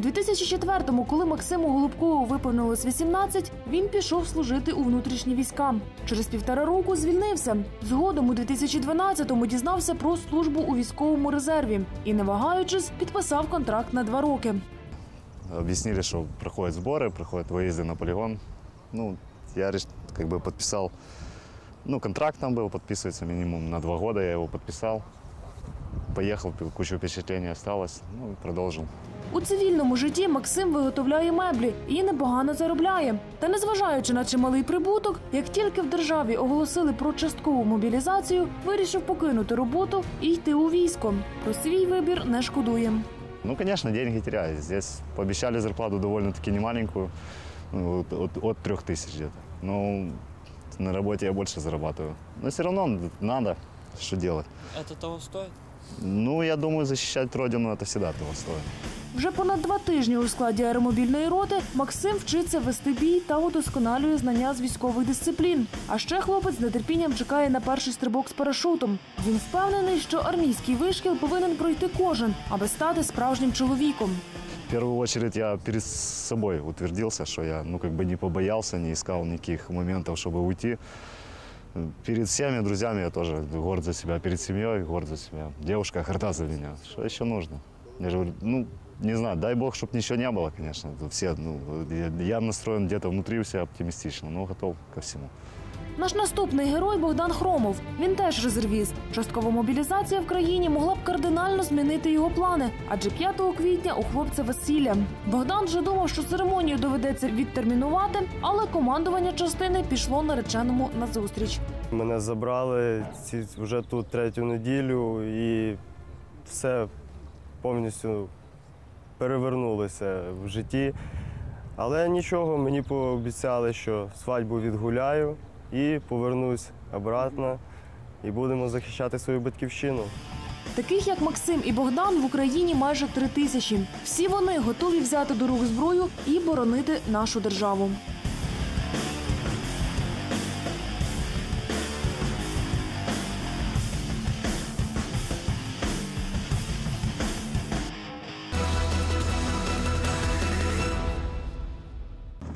2004-му, коли Максиму Голубкову виповнилось 18, він пішов служити у внутрішні війська. Через півтора року звільнився. Згодом у 2012-му дізнався про службу у військовому резерві і, не вагаючись, підписав контракт на два роки. Объяснили, что проходят сборы, проходят выезды на полигон. Ну, я реш- как бы подписал, ну, контракт там был, подписывается минимум на два года, я его подписал. Поехал, кучу впечатлений осталось, ну, и продолжил. У цивільному житті Максим виготовляє меблі і непогано заробляє. Та незважаючи на чималий прибуток, як тільки в державі оголосили про часткову мобілізацію, вирішив покинути роботу і йти у військо. Про свій вибір не шкодує. Ну, конечно, деньги теряю. Здесь пообещали зарплату довольно-таки немаленькую, ну, от, от, от трех тысяч где-то. Ну, на работе я больше зарабатываю. Но все равно надо, что делать. Это того стоит? Ну, я думаю, защищать родину это всегда того стоит. Вже понад два тижні у складі аеромобільної роти Максим вчиться вести бій та удосконалює знання з військових дисциплін. А ще хлопець з нетерпінням чекає на перший стрибок з парашутом. Він впевнений, що армійський вишкіл повинен пройти кожен, аби стати справжнім чоловіком. В первую очередь я перед собой утвердился, что я ну, как бы не побоялся, не искал никаких моментов, чтобы уйти. Перед всеми друзьями я тоже горд за себя, перед семьей горд за себя. Девушка горда за меня. Что еще нужно? Я же говорю, ну, не знаю, дай бог, чтобы ничего не было, конечно. Все, ну, я настроен где-то внутри у себя оптимистично, но готов ко всему. Наш наступний герой Богдан Хромов. Він теж резервіст. Часткова мобілізація в країні могла б кардинально змінити його плани, адже 5 квітня у хлопця весілля. Богдан вже думав, що церемонію доведеться відтермінувати, але командування частини пішло нареченому на зустріч. Мене забрали вже тут третю неділю і все повністю перевернулося в житті. Але нічого, мені пообіцяли, що свадьбу відгуляю і повернусь обратно, і будемо захищати свою батьківщину. Таких як Максим і Богдан в Україні майже три тисячі. Всі вони готові взяти до рук зброю і боронити нашу державу.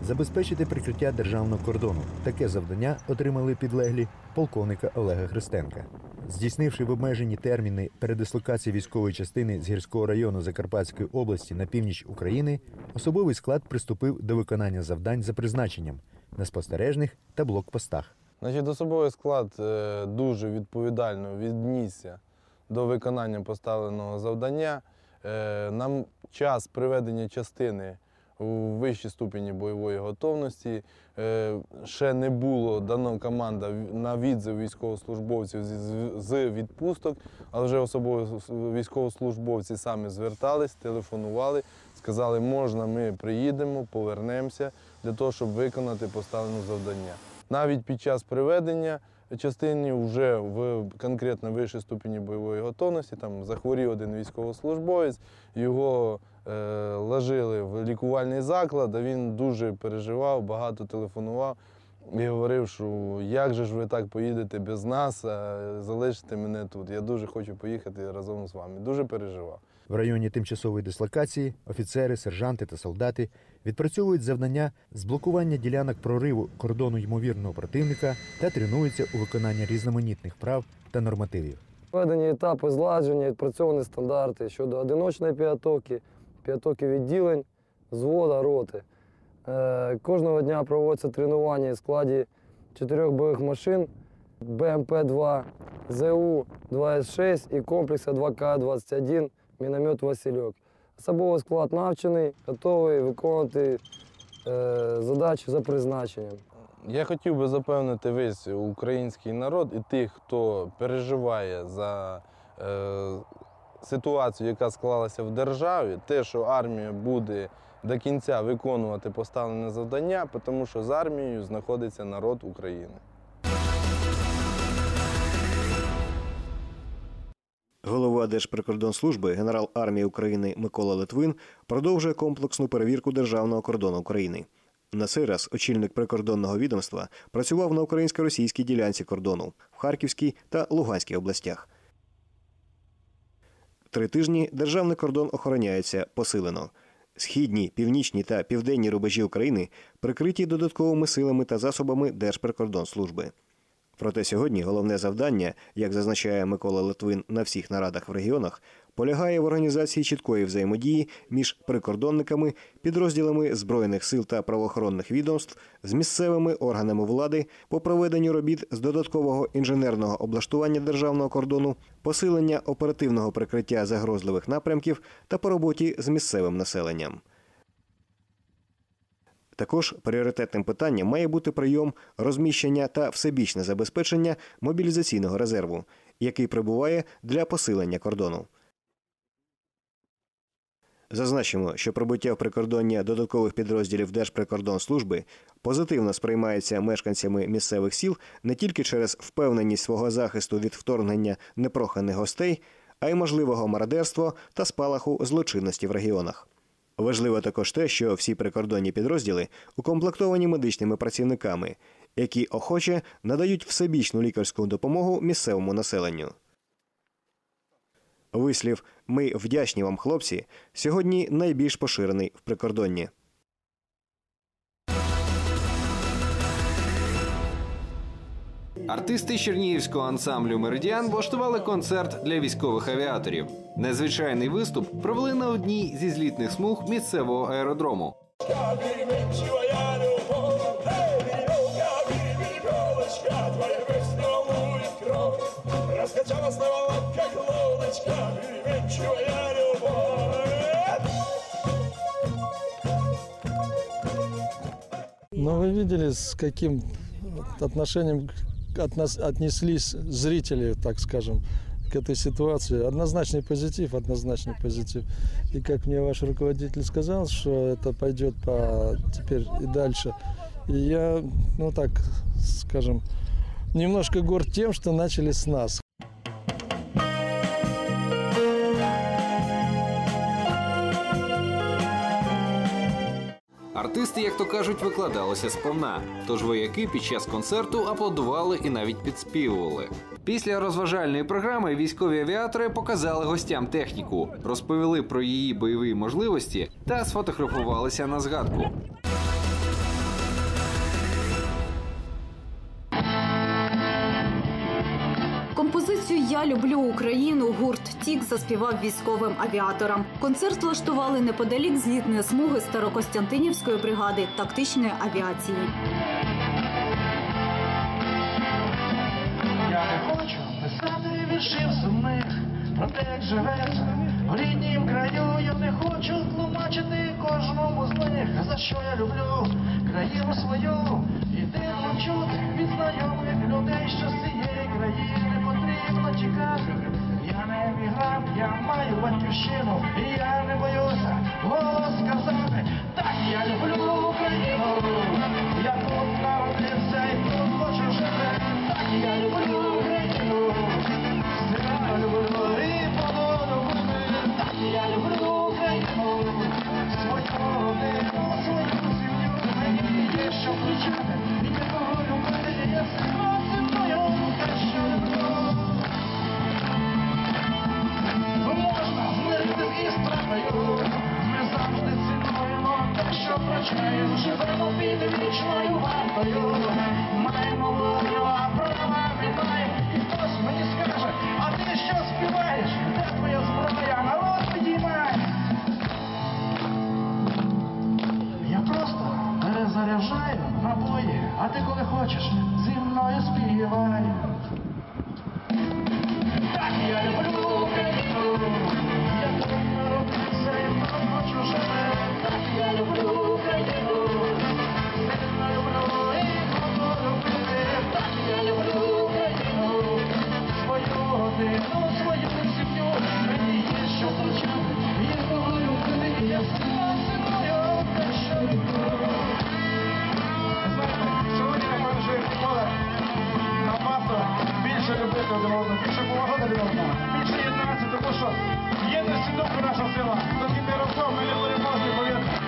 Забезпечити прикриття державного кордону. Таке завдання отримали підлеглі полковника Олега Христенка. Здійснивши в обмежені терміни передислокації військової частини з гірського району Закарпатської області на північ України, особовий склад приступив до виконання завдань за призначенням на спостережних та блокпостах. Значить, особовий склад е, дуже відповідально віднісся до виконання поставленого завдання. Е, Нам час приведення частини у вищій ступені бойової готовності. Е, Ще не було дано команда на відзив військовослужбовців з- відпусток, але вже особові військовослужбовці самі звертались, телефонували, сказали, можна, ми приїдемо, повернемося для того, щоб виконати поставлене завдання. Навіть під час приведення частині вже в конкретно вищій ступені бойової готовності там захворів один військовослужбовець, його е, ложили в лікувальний заклад, а він дуже переживав, багато телефонував і говорив, що як же ж ви так поїдете без нас, а залишите мене тут. Я дуже хочу поїхати разом з вами. Дуже переживав. В районі тимчасової дислокації офіцери, сержанти та солдати відпрацьовують завдання з блокування ділянок прориву кордону ймовірного противника та тренуються у виконанні різноманітних прав та нормативів. Введені етапи зладження, відпрацьовані стандарти щодо одиночної підготовки, підготовки відділень, звода, роти. Е, Кожного дня проводяться тренування в складі чотирьох бойових машин БМП-2, ЗУ-2С6 і комплексу 2К-21 міномет Васильок. Особовий склад навчений, готовий виконувати е, задачі за призначенням. Я хотів би запевнити весь український народ і тих, хто переживає за е, ситуацію, яка склалася в державі, те, що армія буде до кінця виконувати поставлене завдання, тому що з армією знаходиться народ України. Голова Держприкордонслужби генерал армії України Микола Литвин продовжує комплексну перевірку державного кордону України. На цей раз очільник прикордонного відомства працював на українсько-російській ділянці кордону в Харківській та Луганській областях. Три тижні державний кордон охороняється посилено. Східні, північні та південні рубежі України прикриті додатковими силами та засобами Держприкордонслужби. Проте сьогодні головне завдання, як зазначає Микола Литвин на всіх нарадах в регіонах, полягає в організації чіткої взаємодії між прикордонниками, підрозділами збройних сил та правоохоронних відомств з місцевими органами влади по проведенню робіт з додаткового інженерного облаштування державного кордону, посилення оперативного прикриття загрозливих напрямків та по роботі з місцевим населенням. Також пріоритетним питанням має бути прийом, розміщення та всебічне забезпечення мобілізаційного резерву, який прибуває для посилення кордону. Зазначимо, що прибуття в прикордоння додаткових підрозділів Держприкордонслужби позитивно сприймається мешканцями місцевих сіл не тільки через впевненість свого захисту від вторгнення непроханих гостей, а й можливого мародерства та спалаху злочинності в регіонах. Важливо також те, що всі прикордонні підрозділи укомплектовані медичними працівниками, які охоче надають всебічну лікарську допомогу місцевому населенню. Вислів Ми вдячні вам, хлопці, сьогодні найбільш поширений в прикордонні. Артисти Чернігівського ансамблю Меридіан влаштували концерт для військових авіаторів. Незвичайний виступ провели на одній зі злітних смуг місцевого аеродрому. Переменчивая любовь, эй, веревка, веревочка, твоя выстрелует кровь. Раскачалась на волнах, как лодочка, переменчивая любовь. Но вы видели, с каким отношением от нас отнеслись зрители, так скажем, к этой ситуации. Однозначный позитив, однозначный позитив. И как мне ваш руководитель сказал, что это пойдет по теперь и дальше. И я, ну так, скажем, немножко горд тем, что начали с нас. Артисти, як то кажуть, викладалися сповна. Тож вояки під час концерту аплодували і навіть підспівували. Після розважальної програми військові авіатори показали гостям техніку, розповіли про її бойові можливості та сфотографувалися на згадку. Люблю Україну гурт Тік заспівав військовим авіаторам. Концерт влаштували неподалік злітної смуги Старокостянтинівської бригади тактичної авіації. Я не хочу писати віршів сумних про те, як живеться в ріднім краю. Я не хочу тлумачити кожному з них, за що я люблю країну свою. І дивно чути від знайомих людей, що з цієї країни потрібно тікати. Я не емігрант, я маю батьківщину, і я не боюся голос сказати. Так, я люблю Україну, що. Живемо під вічною вартою. Маємо волю, а права немає. І хтось мені скаже, а ти що співаєш? Де твоя зброя? Народ підіймає. Я просто перезаряджаю набої, а ти коли хочеш, зі мною співай. підтримати один одного, більше поважати один одного, більше єднатися, тому що єдності добре нашого села. До не роком, ми не будемо повірте.